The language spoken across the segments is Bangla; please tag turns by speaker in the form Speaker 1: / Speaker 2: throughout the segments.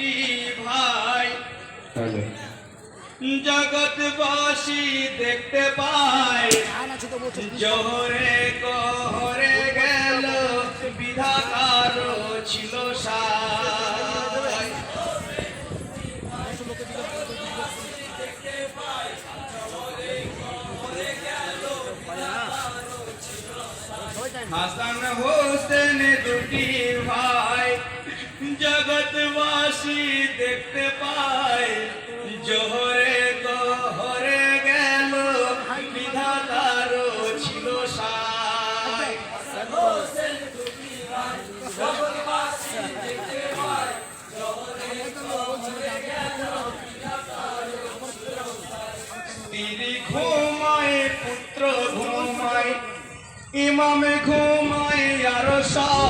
Speaker 1: একটি ভাই? জগৎবাসী দেখতে পায় জোহরে কহরে গেল বিধাকার ছিল হাসান হোসেন দুটি ভাই। জগৎবাসী দেখতে পায়, জোহরে গহরে গেল, বিধাতার ছিল সাই জগৎবাসী দেখতে পায় জোহরে গহরে গেল বিধাতার ছিল তিনি ঘুমায়, পুত্র ঘুমায়, ইমামে ঘুমায়, আরও সব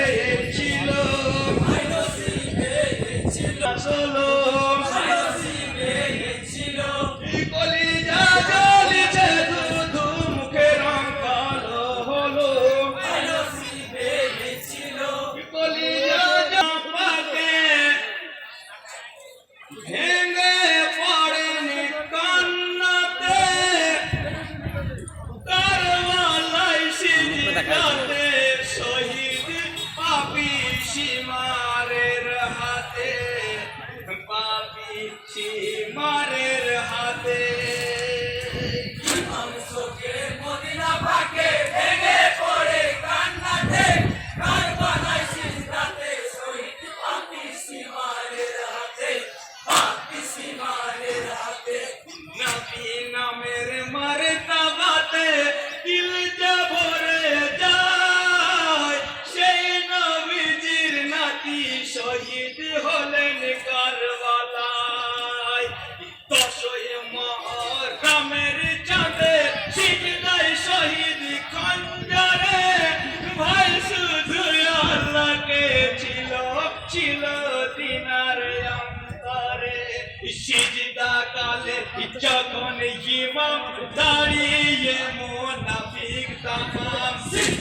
Speaker 1: इच्छा कौन ये ममदारी ये मोनाफिक तमाम।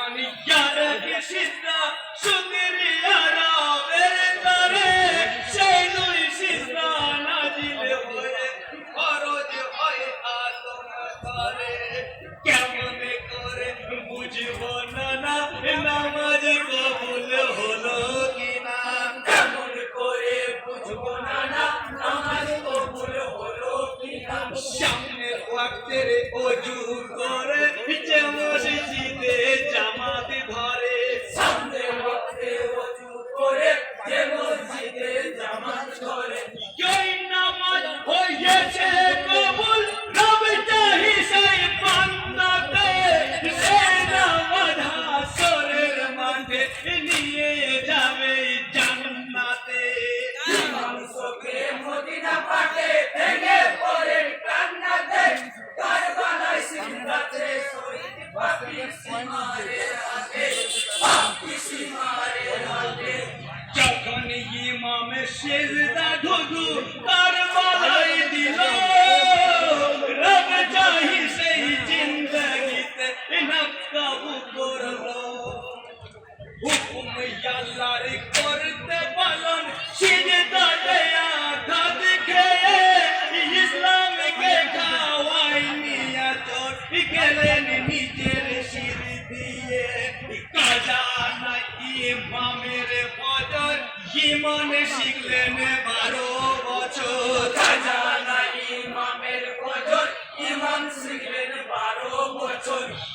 Speaker 1: মানিক সুন্দরিয়ারা আল্লাহর নিজের শির দিয়ে। কাজা নাকি ইমামের বদর ইমানে শিখলেন বারো বছর। কাজা নাই ইমামের বদর ইমাম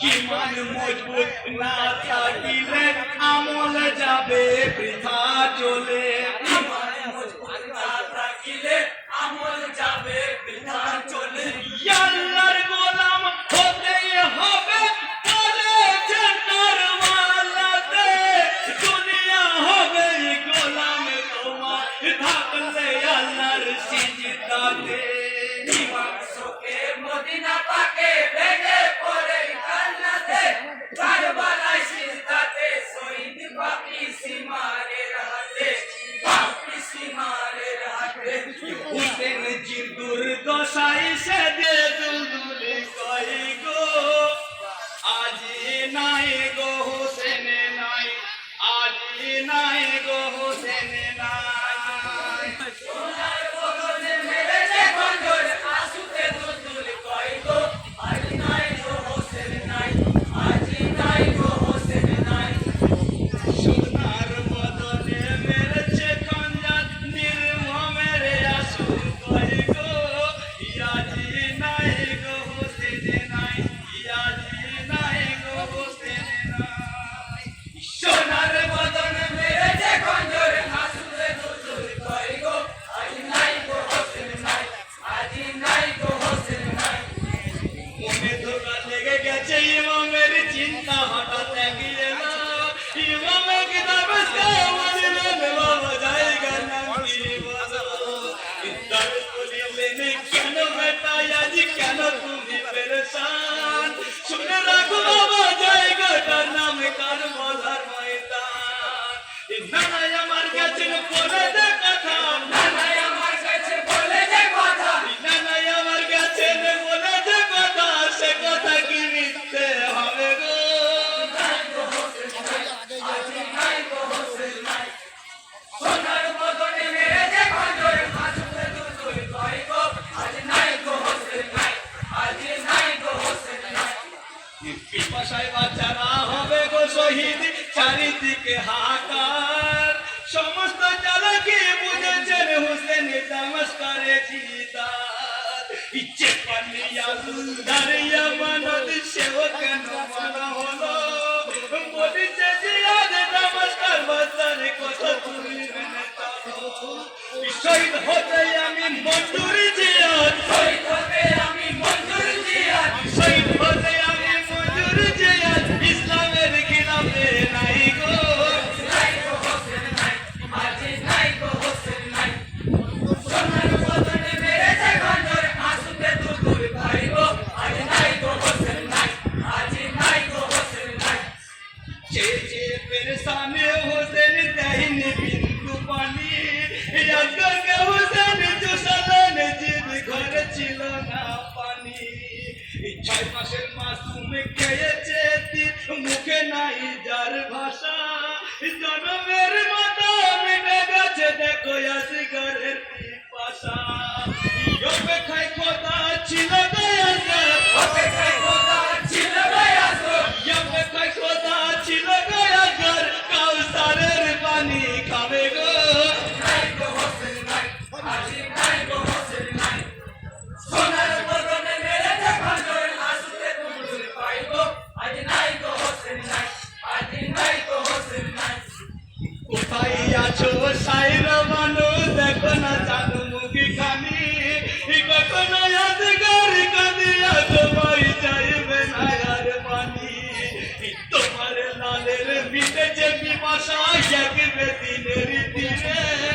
Speaker 1: ইমান মজবুত না থাকিলে আমল যাবে বৃথা চলে। দাঁড়িয়ে মানত সেও কেন মানা হলো? বলিছে জিয়াদে নমস্কার মাস্তানে কথা তুমি শহীদ হতে জন্মের মতো মিটে গেছে দেখো আসি ঘরের পিপাসা অপেক্ষায় কথা ছিল বিজেপি বাসায় জাগিবে দিনের দিনে।